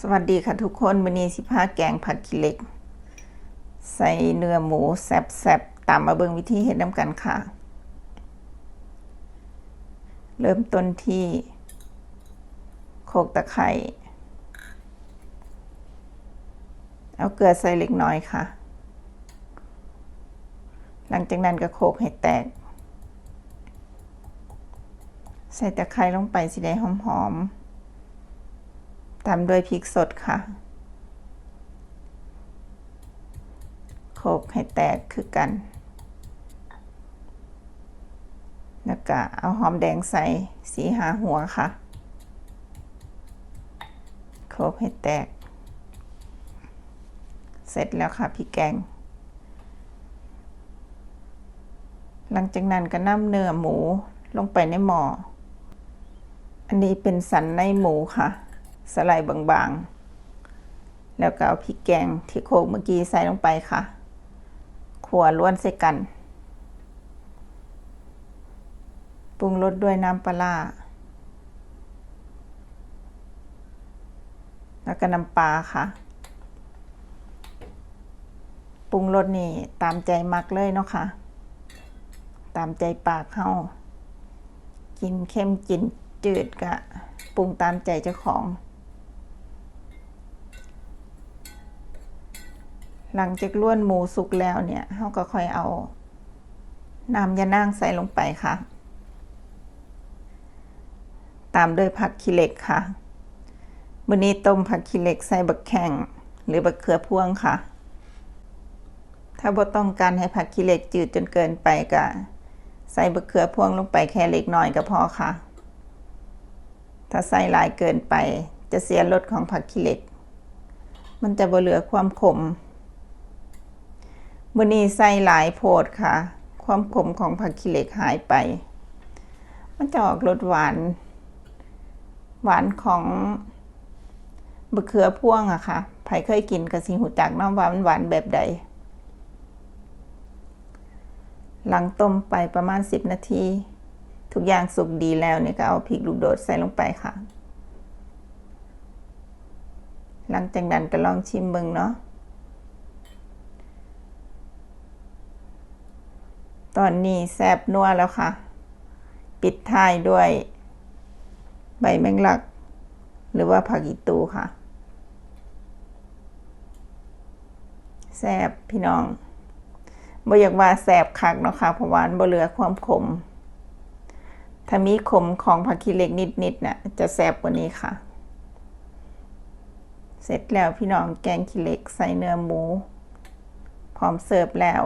สวัสดีค่ะทุกคนวันนี้สิพาแกงผักขี้เหล็ก ใส่เนื้อหมูแซ่บๆตามมาเบิ่งวิธีเฮ็ดน้ำกันค่ะ เริ่มต้นที่โขกตะไคร้เอาเกลือใส่เล็กน้อยค่ะ หลังจากนั้นก็โขกให้แตก ใส่ตะไคร้ลงไปสิได้หอมๆ ตามด้วยพริกสดค่ะโขกให้แตกคือกัน แล้วก็เอาหอมแดงใส่สีหาหัวค่ะโขกให้แตก เสร็จแล้วค่ะพี่แกง หลังจากนั้นก็นำเนื้อหมูลงไปในหม้ออันนี้เป็นสันในหมูค่ะ สไลด์บางๆ แล้วก็เอาพริกแกงที่โขกเมื่อกี้ใส่ลงไปค่ะขัวล้วนใส่กันปรุงรสด้วยน้ำปลาแล้วก็น้ำปลาค่ะ ปรุงรสนี่ตามใจมักเลยเนาะค่ะ ตามใจปากเฮากินเข้มกินจืดกะปรุงตามใจเจ้าของ หลังจากล้วนหมูสุกแล้วเนี่ยเราก็ค่อยเอาน้ำยานางใส่ลงไปค่ะ ตามด้วยผักขี้เหล็กค่ะวันนี้ต้มผักขี้เหล็กใส่บักแข้งหรือบักเขือพวงค่ะ ถ้าบ่ต้องการให้ผักขี้เหล็กจืดจนเกินไปก็ใส่บักเขือพวงลงไปแค่เล็กน้อยก็พอค่ะ ถ้าใส่หลายเกินไปจะเสียรสของผักขี้เหล็ก มันจะบ่เหลือความขม มือนี้ใส่หลายโพดค่ะ ความขมของผักขี้เหล็กหายไป มันจะออกรสหวาน หวานของบะเขือพ่วงอะค่ะไผเคยกินกะสิหูจักน้ำหวานหวานแบบใด หลังต้มไปประมาณ 10 นาที ทุกอย่างสุกดีแล้วนี่ก็เอาพริกลูกโดดใส่ลงไปค่ะ หลังจากนั้นก็ลองชิมเบิ่งเนาะ ตอนนี้แซบนัวแล้วค่ะ ปิดท้ายด้วย ใบแมงลัก หรือว่าผักอีตูค่ะ แซบพี่น้องบ่อยากว่าแสบคักเนาะค่ะเพราะว่าบ่เหลือความขม ถ้ามีขมของผักขี้เหล็กนิดๆน่ะจะแสบกว่านี้ค่ะ เสร็จแล้วพี่น้องแกงขี้เหล็กใส่เนื้อหมู พร้อมเสิร์ฟแล้ว